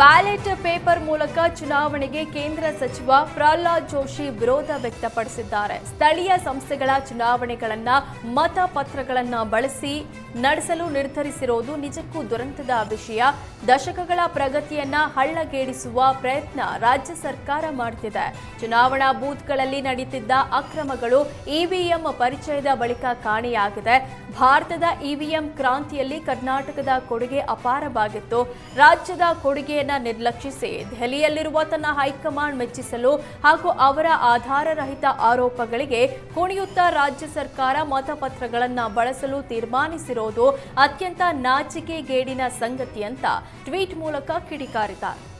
Ballot paper ಮೂಲಕ ಚುನಾವಣೆಗೆ ಕೇಂದ್ರ ಸಚಿವ ಪ್ರಹ್ಲಾದ್ ಜೋಶಿ ವಿರೋಧ ವ್ಯಕ್ತಪಡಿಸಿದ್ದಾರೆ. ಸ್ಥಳೀಯ ಸಂಸ್ಥೆಗಳ ಚುನಾವಣೆಗಳನ್ನ ಮತಪತ್ರಗಳನ್ನ ಬಳಸಿ ನಡೆಸಲು ನಿರ್ಧರಿಸಿರೋದು ನಿಜಕ್ಕೂ ದುರಂತದ ವಿಷಯ. ದಶಕಗಳ ಪ್ರಗತಿಯನ್ನ ಹಳ್ಳಗೇಡಿಸುವ ಪ್ರಯತ್ನ ರಾಜ್ಯ ಸರ್ಕಾರ ಮಾಡುತ್ತಿದೆ ಚುನಾವಣಾ ಬೂತ್ಗಳಲ್ಲಿ ನಡೆಯುತ್ತಿದ್ದ ಅಕ್ರಮಗಳು ಇವಿಎಂ ಪರಿಚಯದ ಬಳಿಕ ಕಾಣೆಯಾಗಿದೆ. ಭಾರತದ ಇವಿಎಂ ಕ್ರಾಂತಿಯಲ್ಲಿ ಕರ್ನಾಟಕದ ಕೊಡುಗೆ ಅಪಾರವಾಗಿತ್ತು. ರಾಜ್ಯದ ಕೊಡುಗೆಯನ್ನ ನಿರ್ಲಕ್ಷಿಸಿ ದೆಹಲಿಯಲ್ಲಿರುವ ತನ್ನ ಹೈಕಮಾಂಡ್ ಮೆಚ್ಚಿಸಲು ಹಾಗೂ ಅವರ ಆಧಾರರಹಿತ ಆರೋಪಗಳಿಗೆ ಕುಣಿಯುತ್ತಾ ರಾಜ್ಯ ಸರ್ಕಾರ ಮತಪತ್ರಗಳನ್ನ ಬಳಸಲು ತೀರ್ಮಾನಿಸಿರೋದು ಅತ್ಯಂತ ನಾಚಿಕೆಗೇಡಿನ ಸಂಗತಿ ಅಂತ ಟ್ವೀಟ್ ಮೂಲಕ ಕಿಡಿಕಾರಿದ್ದಾರೆ.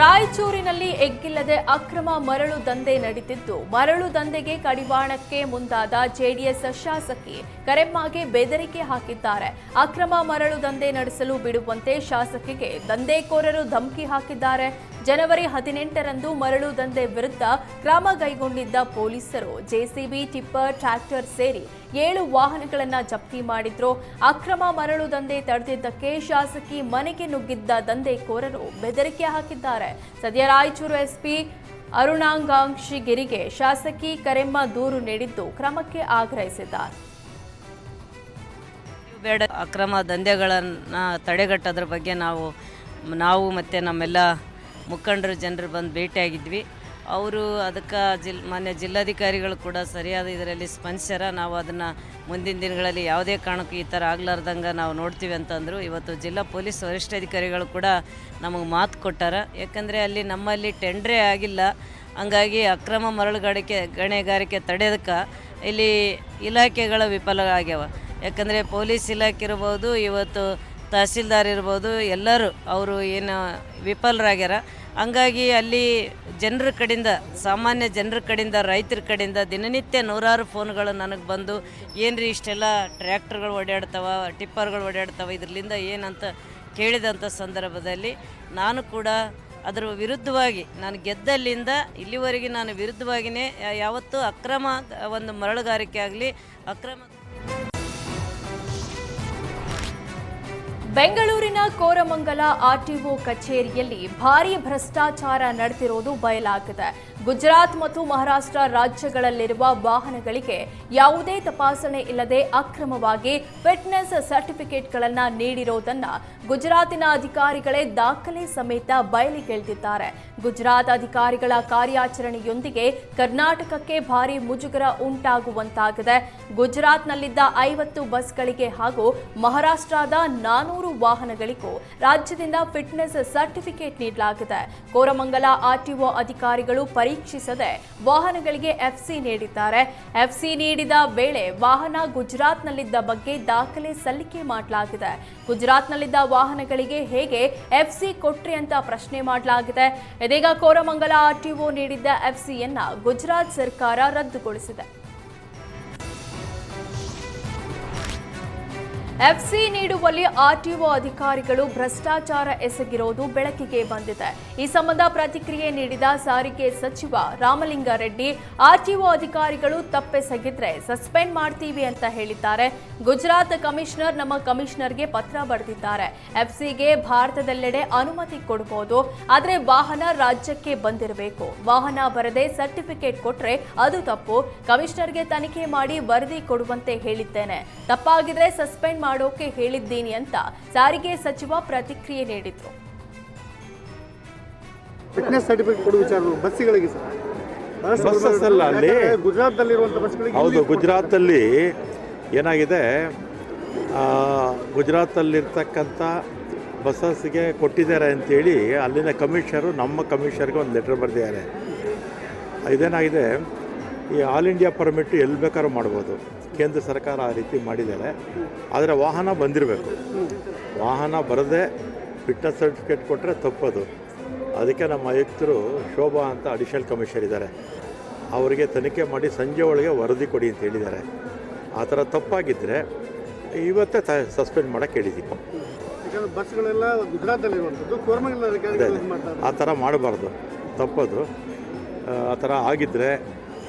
ರಾಯಚೂರಿನಲ್ಲಿ ಎಗ್ಗಿಲ್ಲದೆ ಅಕ್ರಮ ಮರಳು ದಂಧೆ ನಡೆದಿದ್ದು ಮರಳು ದಂಧೆಗೆ ಕಡಿವಾಣಕ್ಕೆ ಮುಂದಾದ ಜೆಡಿಎಸ್ ಶಾಸಕಿ ಕರೆಮ್ಮಾಗೆ ಬೆದರಿಕೆ ಹಾಕಿದ್ದಾರೆ. ಅಕ್ರಮ ಮರಳು ದಂಧೆ ನಡೆಸಲು ಬಿಡುವಂತೆ ಶಾಸಕಿಗೆ ದಂಧೆಕೋರರು ಧಮಕಿ ಹಾಕಿದ್ದಾರೆ. ಜನವರಿ ಹದಿನೆಂಟರಂದು ಮರಳು ದಂಧೆ ವಿರುದ್ಧ ಕ್ರಮ ಕೈಗೊಂಡಿದ್ದ ಪೊಲೀಸರು ಜೆಸಿಬಿ, ಟಿಪ್ಪರ್, ಟ್ರ್ಯಾಕ್ಟರ್ ಸೇರಿ ಏಳು ವಾಹನಗಳನ್ನು ಜಪ್ತಿ ಮಾಡಿದ್ರು. ಅಕ್ರಮ ಮರಳು ದಂಧೆ ತಡೆದಿದ್ದಕ್ಕೆ ಶಾಸಕಿ ಮನೆಗೆ ನುಗ್ಗಿದ್ದ ದಂಧೆಕೋರರು ಬೆದರಿಕೆ ಹಾಕಿದ್ದಾರೆ. ಸದ್ಯ ರಾಯಚೂರು ಎಸ್ಪಿ ಅರುಣಾಂಗಾಂಶಿಗಿರಿಗೆ ಶಾಸಕಿ ಕರೆಮ್ಮ ದೂರು ನೀಡಿದ್ದು ಕ್ರಮಕ್ಕೆ ಆಗ್ರಹಿಸಿದ್ದಾರೆ. ಬೇಡ ಅಕ್ರಮ ದಂಧೆಗಳನ್ನು ತಡೆಗಟ್ಟೋದ್ರ ಬಗ್ಗೆ ನಾವು ನಾವು ಮತ್ತು ನಮ್ಮೆಲ್ಲ ಮುಖಂಡರು ಜನರು ಬಂದು ಭೇಟಿಯಾಗಿದ್ವಿ. ಅವರು ಅದಕ್ಕೆ ಜಿಲ್, ಮಾನ್ಯ ಜಿಲ್ಲಾಧಿಕಾರಿಗಳು ಕೂಡ ಸರಿಯಾದ ಇದರಲ್ಲಿ ಸ್ಪಂದಿಸ್ಯಾರ. ನಾವು ಅದನ್ನು ಮುಂದಿನ ದಿನಗಳಲ್ಲಿ ಯಾವುದೇ ಕಾರಣಕ್ಕೂ ಈ ಥರ ಆಗ್ಲಾರ್ದಂಗೆ ನಾವು ನೋಡ್ತೀವಿ ಅಂತಂದರು. ಇವತ್ತು ಜಿಲ್ಲಾ ಪೊಲೀಸ್ ವರಿಷ್ಠಾಧಿಕಾರಿಗಳು ಕೂಡ ನಮಗೆ ಮಾತು ಕೊಟ್ಟಾರ. ಯಾಕಂದರೆ ಅಲ್ಲಿ ನಮ್ಮಲ್ಲಿ ಟೆಂಡ್ರೇ ಆಗಿಲ್ಲ. ಹಂಗಾಗಿ ಅಕ್ರಮ ಮರಳುಗಾರಿಕೆ, ಗಣೆಗಾರಿಕೆ ತಡೆಯೋದಕ್ಕೆ ಇಲ್ಲಿ ಇಲಾಖೆಗಳ ವಿಫಲ ಆಗ್ಯಾವ ಯಾಕಂದರೆ ಪೊಲೀಸ್ ಇಲಾಖೆ ಇರ್ಬೋದು, ಇವತ್ತು ತಹಸೀಲ್ದಾರ್ ಇರ್ಬೋದು, ಎಲ್ಲರೂ ಅವರು ಏನು ವಿಫಲರಾಗ್ಯಾರ. ಹಂಗಾಗಿ ಅಲ್ಲಿ ಜನರ ಕಡೆಯಿಂದ ಸಾಮಾನ್ಯ ಜನರ ಕಡೆಯಿಂದ ರೈತರ ಕಡೆಯಿಂದ ದಿನನಿತ್ಯ ನೂರಾರು ಫೋನ್ಗಳು ನನಗೆ ಬಂದು, ಏನ್ರಿ ಇಷ್ಟೆಲ್ಲ ಟ್ರ್ಯಾಕ್ಟರ್ಗಳು ಓಡಾಡ್ತಾವ ಟಿಪ್ಪರ್ಗಳು ಓಡಾಡ್ತಾವ ಇದರಿಂದ ಏನಂತ ಕೇಳಿದಂಥ ಸಂದರ್ಭದಲ್ಲಿ ನಾನು ಕೂಡ ಅದರ ವಿರುದ್ಧವಾಗಿ, ನಾನು ಗೆದ್ದಲ್ಲಿಂದ ಇಲ್ಲಿವರೆಗೆ ನಾನು ವಿರುದ್ಧವಾಗಿಯೇ ಯಾವತ್ತೂ ಅಕ್ರಮ ಒಂದು ಮರಳುಗಾರಿಕೆ ಆಗಲಿ, ಅಕ್ರಮ ಬೆಂಗಳೂರಿನ ಕೋರಮಂಗಲ ಆರ್ಟಿಒ ಕಚೇರಿಯಲ್ಲಿ ಭಾರೀ ಭ್ರಷ್ಟಾಚಾರ ನಡೆದಿರೋದು ಬಯಲಾಗಿದೆ. ಗುಜರಾತ್ ಮತ್ತು ಮಹಾರಾಷ್ಟ್ರ ರಾಜ್ಯಗಳಲ್ಲಿರುವ ವಾಹನಗಳಿಗೆ ಯಾವುದೇ ತಪಾಸಣೆ ಇಲ್ಲದೆ ಅಕ್ರಮವಾಗಿ ಫಿಟ್ನೆಸ್ ಸರ್ಟಿಫಿಕೇಟ್ಗಳನ್ನು ನೀಡಿರೋದನ್ನ ಗುಜರಾತಿನ ಅಧಿಕಾರಿಗಳೇ ದಾಖಲೆ ಸಮೇತ ಬಯಲಿಗೆಳೆದಿದ್ದಾರೆ ಗುಜರಾತ್ ಅಧಿಕಾರಿಗಳ ಕಾರ್ಯಾಚರಣೆಯೊಂದಿಗೆ ಕರ್ನಾಟಕಕ್ಕೆ ಭಾರೀ ಮುಜುಗರ ಉಂಟಾಗುವಂತಾಗಿದೆ. ಗುಜರಾತ್ನಲ್ಲಿದ್ದ ಐವತ್ತು ಬಸ್ಗಳಿಗೆ ಹಾಗೂ ಮಹಾರಾಷ್ಟ್ರದ ನಾನೂರು ವಾಹನಗಳಿಗೂ ರಾಜ್ಯದಿಂದ ಫಿಟ್ನೆಸ್ ಸರ್ಟಿಫಿಕೇಟ್ ನೀಡಲಾಗಿದೆ. ಕೋರಮಂಗಲ ಆರ್ಟಿಒ ಅಧಿಕಾರಿಗಳು ಪರೀಕ್ಷಿಸದೆ ವಾಹನಗಳಿಗೆ ಎಫ್ಸಿ ನೀಡಿದ್ದಾರೆ. ಎಫ್ಸಿ ನೀಡಿದ ವೇಳೆ ವಾಹನ ಗುಜರಾತ್ನಲ್ಲಿದ್ದ ಬಗ್ಗೆ ದಾಖಲೆ ಸಲ್ಲಿಕೆ ಮಾಡಲಾಗಿದೆ. ಗುಜರಾತ್ನಲ್ಲಿದ್ದ ವಾಹನಗಳಿಗೆ ಹೇಗೆ ಎಫ್ಸಿ ಕೊಟ್ರಿ ಅಂತ ಪ್ರಶ್ನೆ ಮಾಡಲಾಗಿದೆ. ಇದೀಗ ಕೋರಮಂಗಲ ಆರ್ಟಿಒ ನೀಡಿದ್ದ ಎಫ್ಸಿಯನ್ನ ಗುಜರಾತ್ ಸರ್ಕಾರ ರದ್ದುಗೊಳಿಸಿದೆ. ಎಫ್ಸಿ ನೀಡುವಲ್ಲಿ ಆರ್ಟಿಒ ಅಧಿಕಾರಿಗಳು ಭ್ರಷ್ಟಾಚಾರ ಎಸಗಿರೋದು ಬೆಳಕಿಗೆ ಬಂದಿದೆ. ಈ ಸಂಬಂಧ ಪ್ರತಿಕ್ರಿಯೆ ನೀಡಿದ ಸಾರಿಗೆ ಸಚಿವ ರಾಮಲಿಂಗಾರೆಡ್ಡಿ, ಆರ್ಟಿಒ ಅಧಿಕಾರಿಗಳು ತಪ್ಪೆಸಗಿದ್ರೆ ಸಸ್ಪೆಂಡ್ ಮಾಡ್ತೀವಿ ಅಂತ ಹೇಳಿದ್ದಾರೆ. ಗುಜರಾತ್ ಕಮಿಷನರ್ ನಮ್ಮ ಕಮಿಷನರ್ಗೆ ಪತ್ರ ಬರೆದಿದ್ದಾರೆ. ಎಫ್ಸಿಗೆ ಭಾರತದೆಲ್ಲೆಡೆ ಅನುಮತಿ ಕೊಡಬಹುದು ಆದರೆ ವಾಹನ ರಾಜ್ಯಕ್ಕೆ ಬಂದಿರಬೇಕು. ವಾಹನ ಬರದೆ ಸರ್ಟಿಫಿಕೇಟ್ ಕೊಟ್ರೆ ಅದು ತಪ್ಪು. ಕಮಿಷನರ್ಗೆ ತನಿಖೆ ಮಾಡಿ ವರದಿ ಕೊಡುವಂತೆ ಹೇಳಿದ್ದೇನೆ. ತಪ್ಪಾಗಿದ್ರೆ ಸಸ್ಪೆಂಡ್ ಮಾಡೋಕೆ ಹೇಳಿದ್ದೀನಿ ಅಂತ ಸಾರಿಗೆ ಸಚಿವ ಪ್ರತಿಕ್ರಿಯೆ ನೀಡಿದ್ರು. ಫಿಟ್ನೆಸ್ ಸರ್ಟಿಫಿಕೇಟ್ ಕೊಡುವ ವಿಚಾರ ಬಸ್ಸಿಗಳಿಗೆ ಸರ್ ಬಹಳಷ್ಟು ಬಸ್ಸಸ್ ಅಲ್ಲ ಅಲ್ಲಿ. ಯಾಕಂದ್ರೆ ಗುಜರಾತ್ನಲ್ಲಿರುವಂಥ ಬಸ್ಗಳಿಗೆ ಹೌದು ಗುಜರಾತಲ್ಲಿ ಏನಾಗಿದೆ? ಆ, ಗುಜರಾತಲ್ಲಿರ್ತಕ್ಕಂಥ ಬಸ್ಸಸ್ಗೆ ಕೊಟ್ಟಿದ್ದಾರೆ ಅಂತೇಳಿ ಅಲ್ಲಿನ ಕಮಿಷನರು ನಮ್ಮ ಕಮಿಷನರ್ಗೆ ಒಂದು ಲೆಟರ್ ಬರೆದಿದ್ದಾರೆ. ಇದೇನಾಗಿದೆ? ಈ ಆಲ್ ಇಂಡಿಯಾ ಪರ್ಮಿಟ್ ಎಲ್ಲಿ ಬೇಕಾದ್ರೂ ಮಾಡ್ಬೋದು. ಕೇಂದ್ರ ಸರ್ಕಾರ ಆ ರೀತಿ ಮಾಡಿದ್ದಾರೆ. ಆದರೆ ವಾಹನ ಬಂದಿರಬೇಕು. ವಾಹನ ಬರದೆ ಫಿಟ್ನೆಸ್ ಸರ್ಟಿಫಿಕೇಟ್ ಕೊಟ್ಟರೆ ತಪ್ಪದು. ಅದಕ್ಕೆ ನಮ್ಮ ಆಯುಕ್ತರು ಶೋಭಾ ಅಂತ ಅಡಿಷನಲ್ ಕಮಿಷನರ್ ಇದ್ದಾರೆ. ಅವರಿಗೆ ತನಿಖೆ ಮಾಡಿ ಸಂಜೆ ಒಳಗೆ ವರದಿ ಕೊಡಿ ಅಂತ ಹೇಳಿದ್ದಾರೆ. ಆ ಥರ ತಪ್ಪಾಗಿದ್ದರೆ ಇವತ್ತೇ ತ ಸಸ್ಪೆಂಡ್ ಮಾಡೋಕ್ಕೆ ಹೇಳಿದ್ದೀವಿ ಬಸ್ಗಳೆಲ್ಲ ಗುಜರಾತಲ್ಲಿ ಆ ಥರ ಮಾಡಬಾರ್ದು. ತಪ್ಪದು. ಆ ಥರ ಆಗಿದ್ದರೆ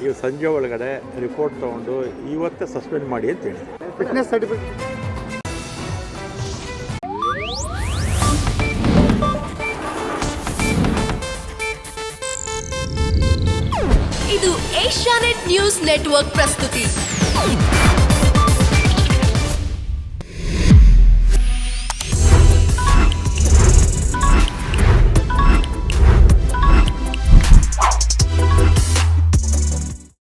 ಇವತ್ತು ಸಂಜೆ ಒಳಗಡೆ ರಿಪೋರ್ಟ್ ತೊಗೊಂಡು ಇವತ್ತೇ ಸಸ್ಪೆಂಡ್ ಮಾಡಿ ಅಂತ ಹೇಳಿ. ಫಿಟ್ನೆಸ್ ಸರ್ಟಿಫಿಕೇಟ್ ಇದು ಏಷ್ಯಾನೆಟ್ ನ್ಯೂಸ್ ನೆಟ್ವರ್ಕ್ ಪ್ರಸ್ತುತಿ.